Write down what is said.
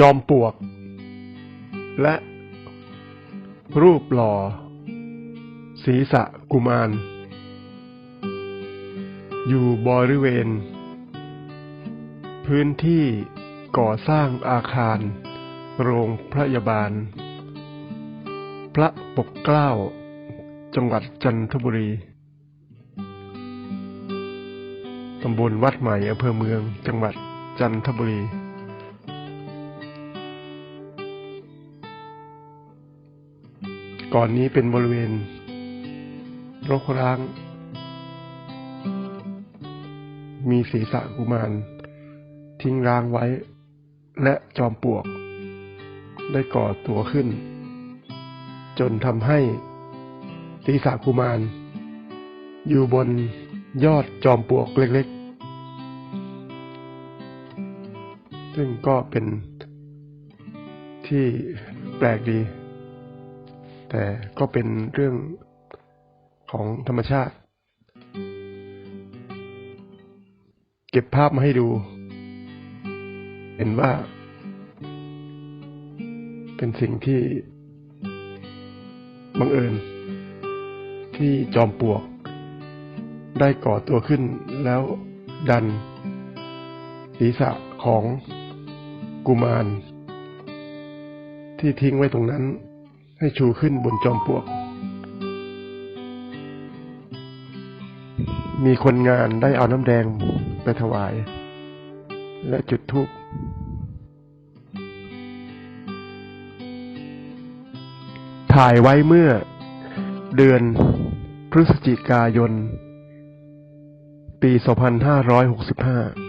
จอมปลวก และ รูปหล่อ ศีรษะกุมาร อยู่บริเวณ พื้นที่ก่อสร้างอาคาร โรงพยาบาล พระปกเกล้า จังหวัดจันทบุรีตำบลวัดใหม่อำเภอเมืองจังหวัดจันทบุรี ก่อนนี้เป็นบริเวณรกร้าง มีศีรษะกุมารทิ้งร้างไว้ และจอมปลวก ได้ก่อตัวขึ้น จนทำให้ศีรษะกุมาร อยู่บนยอดจอมปลวกเล็กๆ ซึ่งก็เป็นที่แปลกดี แต่ก็เป็นเรื่องของธรรมชาติ เก็บภาพมาให้ดู เห็นว่า เป็นสิ่งที่บังเอิญ ที่จอมปลวก ได้ก่อตัวขึ้นแล้วดัน ศีรษะของกุมาร ที่ทิ้งไว้ตรงนั้น ให้ชูขึ้นบนจอมปลวก มีคนงานได้เอาน้ำแดงไปถวาย และจุดธูปถ่ายไว้เมื่อเดือนพฤศจิกายน ปี 2565